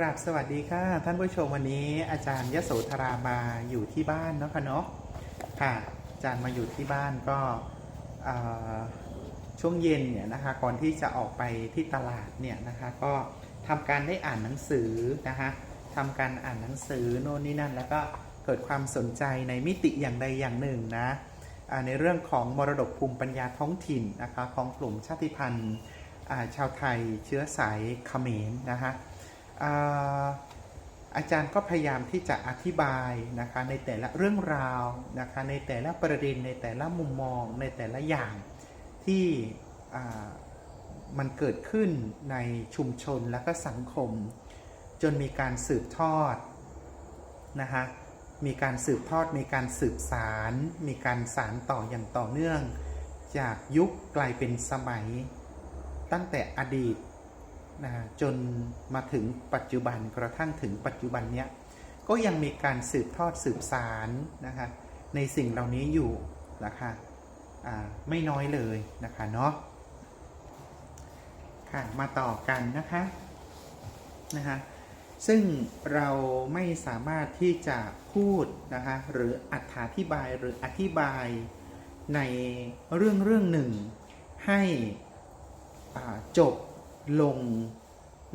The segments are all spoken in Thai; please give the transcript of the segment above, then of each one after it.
กราบสวัสดีค่ะ ท่านผู้ชมวันนี้อาจารย์ยโสธรามาอยู่ที่บ้านเนาะค่ะเนาะค่ะอาจารย์มาอยู่ที่บ้านก็ช่วงเย็นเนี่ยนะคะก่อนที่จะออกไปที่ตลาดเนี่ยนะคะก็ทำการได้อ่านหนังสือนะคะทำการอ่านหนังสือโน่นนี่นั่น แล้วก็เกิดความสนใจในมิติอย่างใดอย่างหนึ่งนะในเรื่องของมรดกภูมิปัญญาท้องถิ่นนะคะของกลุ่มชาติพันธุ์ชาวไทยเชื้อสายเขมรนะคะ อาจารย์ก็พยายามที่จะอธิบายนะคะในแต่ละเรื่องราวนะคะในแต่ละประเด็นในแต่ละมุมมองในแต่ละอย่างที่มันเกิดขึ้นในชุมชนและก็สังคม จนมีการสืบทอดนะคะมีการสืบทอด มีการสืบสาร มีการสารต่ออย่างต่อเนื่อง จากยุคกลายเป็นสมัย ตั้งแต่อดีต นะจนมาถึงปัจจุบันกระทั่งถึงปัจจุบันเนี้ยก็ยังมีการสืบทอดสืบสารนะคะในสิ่งเหล่านี้อยู่นะคะอ่าไม่น้อยเลยนะคะเนาะค่ะมาต่อกันนะคะนะคะซึ่งเราไม่สามารถที่จะพูดนะคะหรืออธิบายหรืออธิบายในเรื่องเรื่องหนึ่งให้จบ ลง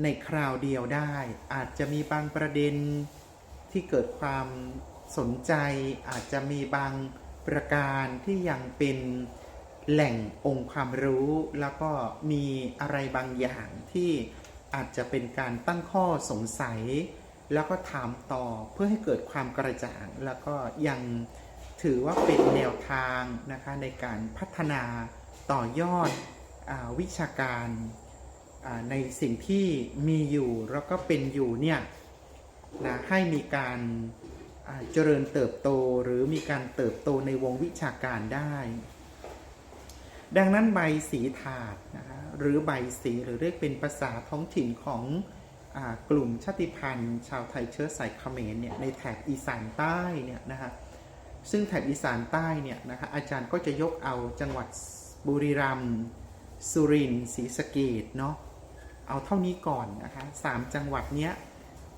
ในคราวเดียวได้ อาจจะมีบางประเด็นที่เกิดความสนใจ อาจจะมีบางประการที่ยังเป็นแหล่งองค์ความรู้ แล้วก็มีอะไรบางอย่างที่อาจจะเป็นการตั้งข้อสงสัย แล้วก็ถามต่อเพื่อให้เกิดความกระจ่าง แล้วก็ยังถือว่าเป็นแนวทางนะคะในการพัฒนาต่อยอดอวิชาการ ในสิ่งที่มีอยู่แล้วก็เป็นอยู่เนี่ยนะให้มีการเจริญเติบโตหรือมีการเติบโตในวงวิชาการได้ ดังนั้นใบสีถาดนะหรือใบสีหรือเรียกเป็นภาษาท้องถิ่นของอกลุ่มชาติพันธุ์ ชาวไทยเชื้อสายเขมรเนี่ยในแถบอีสานใต้เนี่ยนะคะซึ่งแถบอีสานใต้เนี่ยนะคะอาจารย์ก็จะยกเอาจังหวัดบุรีรัมย์สุรินทร์ศรีสะเกดเนาะ เอาเท่านี้ก่อนนะคะสามจังหวัดเนี้ย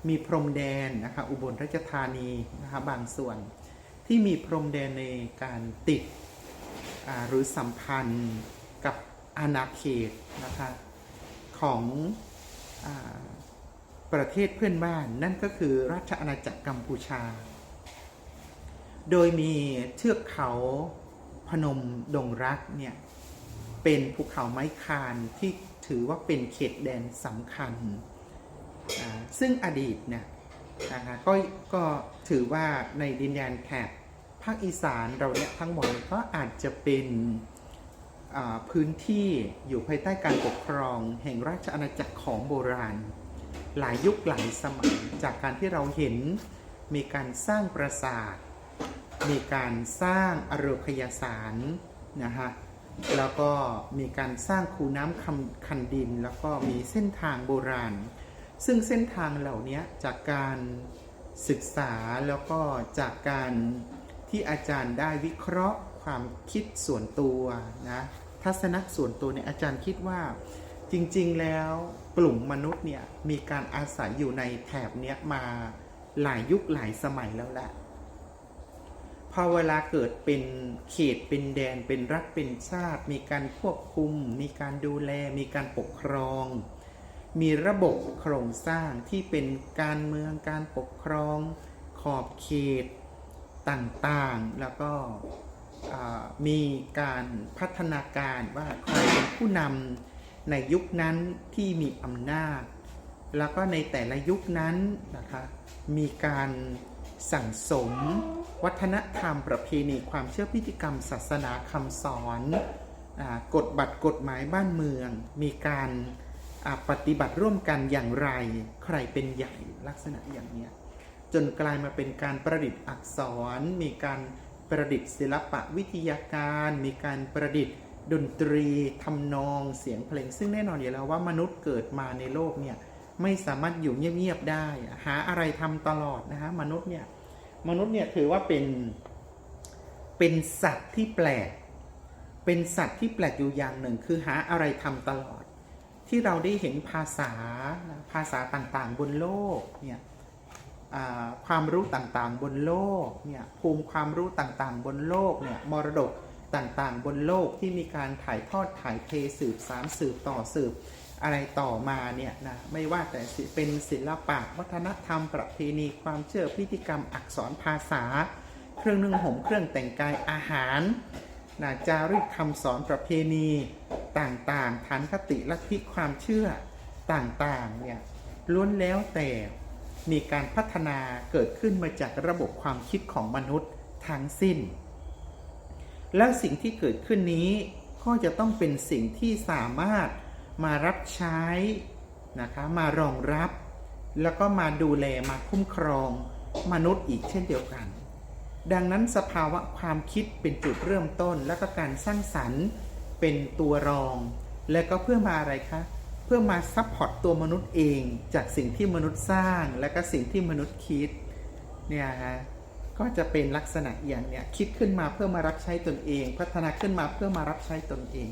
มีพรมแดนนะคะอุบลราชธานีนะคะบางส่วนที่มีพรมแดนในการติดหรือสัมพันธ์กับอาณาเขตนะคะของอประเทศเพื่อนบ้านนั่นก็คือราชอาณาจักรกัมพูชา โดยมีเทือกเขาพนมดงรักเนี่ยเป็นภูเขาไม้คานที่ ถือว่าเป็นเขตแดนสำคัญ ซึ่งอดีตเนี่ยนะคะก็ก็ถือว่าในดินแดนแถบภาคอีสานเราเนี่ยทั้งหมดก็อาจจะเป็นพื้นที่อยู่ภายใต้การปกครองแห่งราชอาณาจักรของโบราณ หลายยุคหลายสมัยจากการที่เราเห็นมีการสร้างปราสาท มีการสร้างอารคยสารนะฮะ แล้วก็มีการสร้างคูน้ำคำคันดิน แล้วก็มีเส้นทางโบราณ ซึ่งเส้นทางเหล่านี้จากการศึกษาแล้วก็จากการที่อาจารย์ได้วิเคราะห์ความคิดส่วนตัวนะทัศนะส่วนตัวเนี่ยอาจารย์คิดว่าจริงๆแล้วกลุ่มมนุษย์เนี่ยมีการอาศัยอยู่ในแถบเนี้ยมาหลายยุคหลายสมัยแล้วแหละ พอเวลาเกิดเป็นเขตเป็นแดนเป็นรัฐเป็นชาติ มีการควบคุม มีการดูแล มีการปกครอง มีระบบโครงสร้างที่เป็นการเมืองการปกครอง ขอบเขตต่างๆ แล้วก็มีการพัฒนาการว่าใครเป็นผู้นำในยุคนั้นที่มีอำนาจ แล้วก็ในแต่ละยุคนั้นนะคะมีการสั่งสม วัฒนธรรมประเพณีความเชื่อพิธีกรรมศาสนาคำสอนอกฎบัตรกฎหมายบ้านเมือง มีการปฏิบัติร่วมกันอย่างไร ใครเป็นใหญ่ลักษณะอย่างนี้จนกลายมาเป็นการประดิษฐ์อักษร มีการประดิษฐ์ศิลปะวิทยาการ มีการประดิษฐ์ดนตรีทำนองเสียงเพลง ซึ่งแน่นอนอยู่แล้วว่ามนุษย์เกิดมาในโลกเนี่ยไม่สามารถอยู่เงียบๆได้ หาอะไรทำตลอดนะฮะมนุษย์เนี่ย มนุษย์เนี่ยถือว่าเป็นเป็นสัตว์ที่แปลก เป็นสัตว์ที่แปลกอยู่อย่างหนึ่ง คือหาอะไรทำตลอด ที่เราได้เห็นภาษาภาษาต่างๆ บนโลกเนี่ยความรู้ต่างๆ บนโลกเนี่ยภูมิความรู้ต่างๆ บนโลกเนี่ยมรดกต่างๆ บนโลกที่มีการถ่ายทอดถ่ายเทสืบสารสืบต่อสืบ อะไรต่อมาเนี่ยนะไม่ว่าแต่เป็นศิลปะวัฒนธรรม ประเพณีความเชื่อพิธีกรรมอักษรภาษา เครื่องนึ่งห่มเครื่องแต่งกายอาหารนะจารึกคำสอนประเพณีต่างๆฐานคติลัทธิความเชื่อต่างๆเนี่ยล้วนแล้วแต่มีการพัฒนาเกิดขึ้นมาจากระบบความคิดของมนุษย์ทั้งสิ้น และสิ่งที่เกิดขึ้นนี้ก็จะต้องเป็นสิ่งที่สามารถ มารับใช้นะคะมารองรับ แล้วก็มาดูแลมาคุ้มครองมนุษย์อีกเช่นเดียวกัน ดังนั้นสภาวะความคิดเป็นจุดเริ่มต้น แล้วก็การสร้างสรรค์เป็นตัวรอง และก็เพื่อมาอะไรคะเพื่อมาซัพพอร์ตตัวมนุษย์เองจากสิ่งที่มนุษย์สร้าง และก็สิ่งที่มนุษย์คิดเนี่ยฮะก็จะเป็นลักษณะอย่างเนี้ยคิดขึ้นมาเพื่อมารับใช้ตนเอง พัฒนาขึ้นมาเพื่อมารับใช้ตนเอง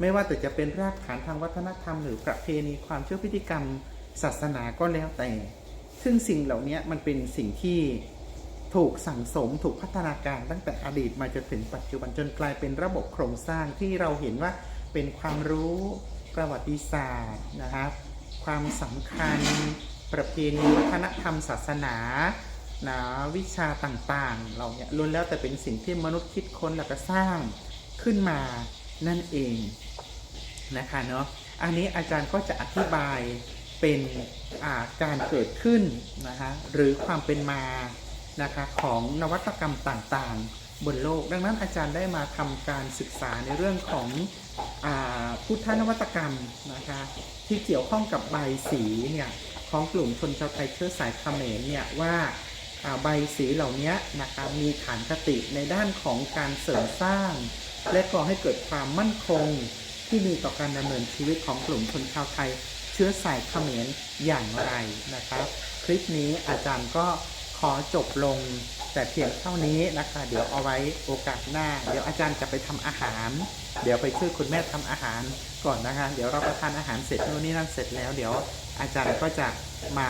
ไม่ว่าแต่จะเป็นรากฐานทางวัฒนธรรม หรือประเพณีความเชื่อพิธีกรรม ศาสนาก็แล้วแต่ ซึ่งสิ่งเหล่านี้มันเป็นสิ่งที่ถูกสั่งสมถูกพัฒนาการตั้งแต่อดีตมาจนถึงปัจจุบันจนกลายเป็นระบบโครงสร้างที่เราเห็นว่าเป็นความรู้ประวัติศาสตร์นะครับ ความสำคัญประเพณีวัฒนธรรมศาสนานะวิชาต่างๆ เราเนี่ยล้วนแล้วแต่เป็นสิ่งที่มนุษย์คิดค้นแล้วก็สร้างขึ้นมา นั่นเองนะคะเนาะอันนี้อาจารย์ก็จะอธิบายเป็นาการเกิดขึ้นนะคะหรือความเป็นมานะคะของนวัตกรรมต่างๆ บนโลก ดังนั้นอาจารย์ได้มาทำการศึกษาในเรื่องของอพุทธนวัตกรรมนะคะที่เกี่ยวข้องกับใบสีเนี่ยของกลุ่มชนชาวไทยเชื้อสายเขมรเนี่ยว่าใบสีเหล่านี้นะคะมีฐานคติในด้านของการเสริมสร้าง และก่อให้เกิดความมั่นคงที่มีต่อการดำเนินชีวิตของกลุ่มชนชาวไทย เชื้อสายเขมรอย่างไรนะครับ คลิปนี้อาจารย์ก็ขอจบลงแต่เพียงเท่านี้นะคะ เดี๋ยวเอาไว้โอกาสหน้า เดี๋ยวอาจารย์จะไปทำอาหาร เดี๋ยวไปช่วยคุณแม่ทำอาหารก่อนนะคะ เดี๋ยวเราประทานอาหารเสร็จโน่นนี่นั่นเสร็จแล้ว เดี๋ยวอาจารย์ก็จะมา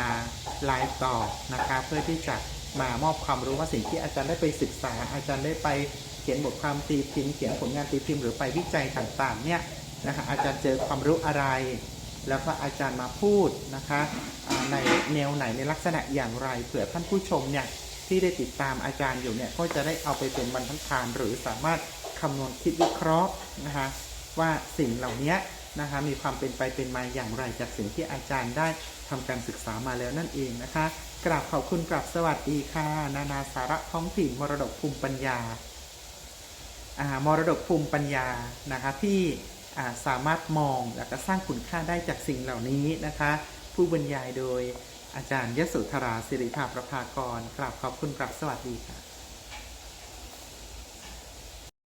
ไลฟ์ต่อนะคะ เพื่อที่จะ มามอบความรู้ว่าสิ่งที่อาจารย์ได้ไปศึกษา อาจารย์ได้ไปเขียนบทความตีพิมพ์เขียนผลงานตีพิมพ์หรือไปวิจัยต่างๆเนี่ยนะคะอาจารย์เจอความรู้อะไร แล้วก็อาจารย์มาพูดนะคะในแนวไหนในลักษณะอย่างไรเผื่อท่านผู้ชมเนี่ยที่ได้ติดตามอาจารย์อยู่เนี่ยก็จะได้เอาไปเป็นบรรทัดฐานหรือสามารถคำนวณคิดวิเคราะห์นะคะว่าสิ่งเหล่านี้นะคะมีความเป็นไปเป็นมาอย่างไรจากสิ่งที่อาจารย์ได้ทำการศึกษามาแล้วนั่นเองนะคะ กราบขอบคุณกราบสวัสดีค่ะ นานาสาระท้องถิ่นมรดกภูมิปัญญาอ่ามรดกภูมิปัญญานะคะที่อ่าสามารถมองและก็สร้างคุณค่าได้จากสิ่งเหล่านี้นะคะ ผู้บรรยายโดยอาจารย์ยโสธราสิริภาประภากรกราบขอบคุณกราบสวัสดีค่ะ